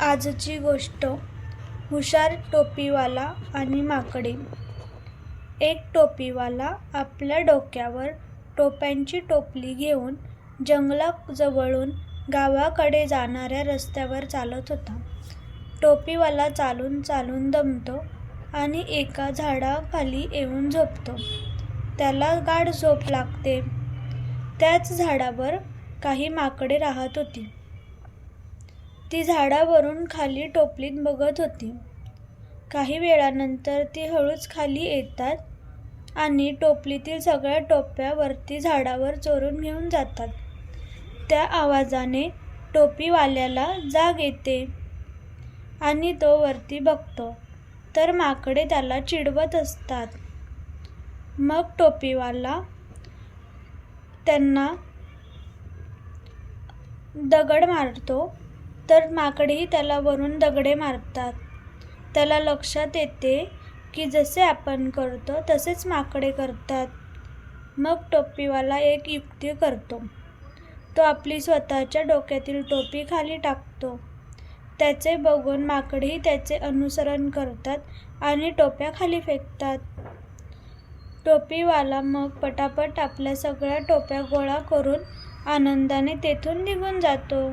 आजची गोष्ट हुशार टोपीवाला आणि माकडे एक टोपीवाला आपल्या डोक्यावर टोप्यांची टोपली घेऊन जंगलाजवळून गावाकडे जाणाऱ्या रस्त्यावर चालत होता. टोपीवाला चालून चालून दमतो आणि एका झाडाखाली येऊन झोपतो. त्याला गाढ झोप लागते. त्याच झाडावर काही माकडे राहत होती. ती झाडावरून खाली टोपलीत बघत होती. काही वेळानंतर ती हळूच खाली येतात आणि टोपलीतील सगळ्या टोप्या वरती झाडावर चोरून घेऊन जातात. त्या आवाजाने टोपीवाल्याला जाग येते आणि तो वरती बघतो तर माकडे त्याला चिडवत असतात. मग टोपीवाला त्यांना दगड मारतो तर माकडेही त्याला वरून दगडे मारतात. त्याला लक्षात येते की जसे आपण करतो तसेच माकडे करतात. मग टोपीवाला एक युक्ती करतो. तो आपली स्वतःच्या डोक्यातील टोपी खाली टाकतो. त्याचे बघून माकडेही त्याचे अनुसरण करतात आणि टोप्या खाली फेकतात. टोपीवाला मग पटापट आपल्या सगळ्या टोप्या गोळा करून आनंदाने तेथून निघून जातो.